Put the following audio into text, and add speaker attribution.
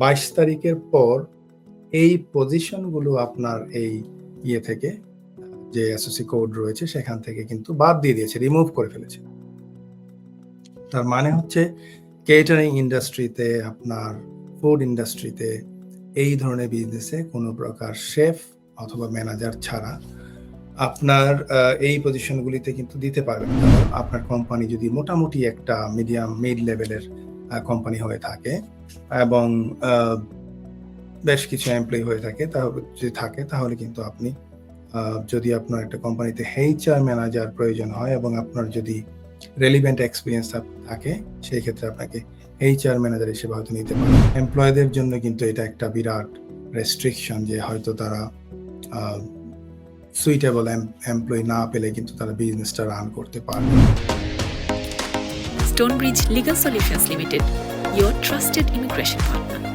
Speaker 1: বাইশ তারিখের পর এই পজিশনগুলো আপনার এই ইয়ে থেকে, যে এসওসি কোড রয়েছে সেখান থেকে কিন্তু বাদ দিয়ে দিয়েছে রিমুভ করে ফেলেছে। তার মানে হচ্ছে কেটারিং ইন্ডাস্ট্রিতে আপনার ফুড ইন্ডাস্ট্রিতে এই ধরনের বিজনেসে কোনো প্রকার শেফ অথবা ম্যানেজার ছাড়া আপনার এই পজিশনগুলিতে কিন্তু দিতে পারবেন। আপনার কোম্পানি যদি মোটামুটি একটা মিডিয়াম মিড লেভেলের কোম্পানি হয়ে থাকে এবং বেশ কিছু এমপ্লয়ি হয়ে থাকে তাহলে যদি থাকে, তাহলে কিন্তু আপনি যদি আপনার একটা কোম্পানিতে এইচআর ম্যানেজার প্রয়োজন হয় এবং আপনার যদি রেলিভেন্ট এক্সপিরিয়েন্স থাকে সেই ক্ষেত্রে আপনাকে এইচআর ম্যানেজার হিসেবে হয়তো নিতে পারেন এমপ্লয়ীদের জন্য কিন্তু এটা একটা বিরাট রেস্ট্রিকশন যে হয়তো তারা সুইটেবল এমপ্লয়ি না পেলে কিন্তু তারা বিজনেসটা রান করতে পারবে।
Speaker 2: Stonebridge Legal Solutions Limited, your trusted immigration partner.